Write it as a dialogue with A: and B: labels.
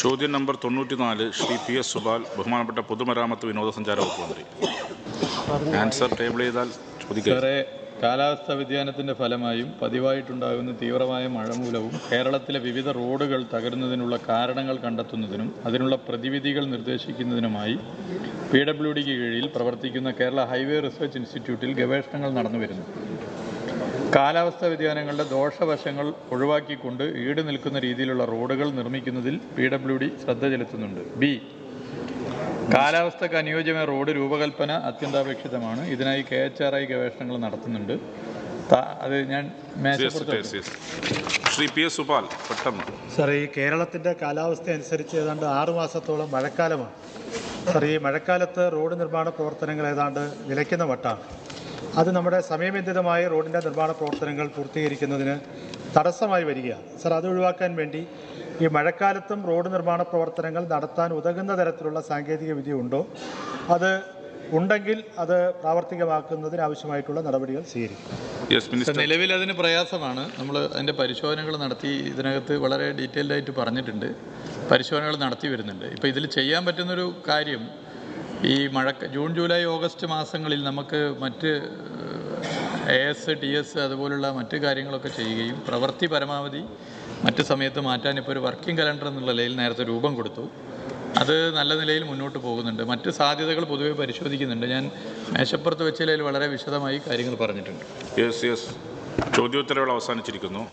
A: ചോദ്യം നമ്പർ തൊണ്ണൂറ്റിനാല് Shri P S Subal ബഹുമാനപ്പെട്ട പൊതുമരാമത്ത് വിനോദസഞ്ചാര വകുപ്പ് മന്ത്രി. ആൻസർ ടേബിൾ ചെയ്താൽ ചോദിക്കുക
B: സാറേ കാലാവസ്ഥാ വ്യതിയാനത്തിന്റെ ഫലമായും പതിവായിട്ടുണ്ടാകുന്ന തീവ്രമായ മഴ മൂലവും കേരളത്തിലെ വിവിധ റോഡുകൾ തകരുന്നതിനുള്ള കാരണങ്ങൾ കണ്ടെത്തുന്നതിനും അതിനുള്ള പ്രതിവിധികൾ നിർദ്ദേശിക്കുന്നതിനുമായി പി ഡബ്ല്യു ഡിക്ക് കീഴിൽ പ്രവർത്തിക്കുന്ന കേരള ഹൈവേ റിസർച്ച് ഇൻസ്റ്റിറ്റ്യൂട്ടിൽ ഗവേഷണങ്ങൾ നടന്നുവരുന്നു. കാലാവസ്ഥാ വ്യതിയാനങ്ങളുടെ ദോഷവശങ്ങൾ ഒഴിവാക്കിക്കൊണ്ട് ഈട് നിൽക്കുന്ന രീതിയിലുള്ള റോഡുകൾ നിർമ്മിക്കുന്നതിൽ പി ഡബ്ല്യു ഡി ശ്രദ്ധ ചെലുത്തുന്നുണ്ട്. ബി. കാലാവസ്ഥക്ക് അനുയോജ്യമായ റോഡ് രൂപകൽപ്പന അത്യന്താപേക്ഷിതമാണ്. ഇതിനായി കെ എച്ച് ആർ ഐ ഗവേഷണങ്ങൾ നടത്തുന്നുണ്ട്. ത- അത് ഞാൻ.
A: ശ്രീ പി എസ് സുപാൽ പെട്ടെന്ന്.
C: സാർ ഈ കേരളത്തിന്റെ കാലാവസ്ഥ അനുസരിച്ച് ഏതാണ്ട് ആറു മാസത്തോളം മഴക്കാലമാണ്. സാർ ഈ മഴക്കാലത്ത് റോഡ് നിർമ്മാണ പ്രവർത്തനങ്ങൾ ഏതാണ്ട് വിലയ്ക്കുന്ന വട്ടാണ്. അത് നമ്മുടെ സമയബന്ധിതമായ റോഡിന്റെ നിർമ്മാണ പ്രവർത്തനങ്ങൾ പൂർത്തീകരിക്കുന്നതിന് തടസ്സമായി വരികയാണ്. സാർ അത് ഒഴിവാക്കാൻ വേണ്ടി ഈ മഴക്കാലത്തും റോഡ് നിർമ്മാണ പ്രവർത്തനങ്ങൾ നടത്താൻ ഉതകുന്ന തരത്തിലുള്ള സാങ്കേതിക വിദ്യ ഉണ്ടോ? അത് ഉണ്ടെങ്കിൽ അത് പ്രാവർത്തികമാക്കുന്നതിന് ആവശ്യമായിട്ടുള്ള നടപടികൾ സ്വീകരിക്കും.
B: നിലവിൽ അതിന് പ്രയാസമാണ്. നമ്മൾ അതിന്റെ പരിശോധനകൾ നടത്തി ഇതിനകത്ത് വളരെ ഡീറ്റെയിൽഡായിട്ട് പറഞ്ഞിട്ടുണ്ട്. പരിശോധനകൾ നടത്തി വരുന്നുണ്ട്. ഇപ്പോൾ ഇതിൽ ചെയ്യാൻ പറ്റുന്നൊരു കാര്യം ഈ മഴക്ക ജൂൺ ജൂലൈ ഓഗസ്റ്റ് മാസങ്ങളിൽ നമുക്ക് മറ്റ് എ എസ് ടി എസ് അതുപോലുള്ള മറ്റ് കാര്യങ്ങളൊക്കെ ചെയ്യുകയും പ്രവൃത്തി പരമാവധി മറ്റ് സമയത്ത് മാറ്റാൻ ഇപ്പോൾ ഒരു വർക്കിംഗ് കലണ്ടർ എന്നുള്ള നിലയിൽ നേരത്തെ രൂപം കൊടുത്തു. അത് നല്ല നിലയിൽ മുന്നോട്ട് പോകുന്നുണ്ട്. മറ്റ് സാധ്യതകൾ പൊതുവെ പരിശോധിക്കുന്നുണ്ട്. ഞാൻ മേശപ്പുറത്ത് വെച്ചതിൽ വളരെ വിശദമായി കാര്യങ്ങൾ പറഞ്ഞിട്ടുണ്ട്.
A: യെസ് യെസ് ചോദ്യോത്തരവേള അവസാനിച്ചിരിക്കുന്നു.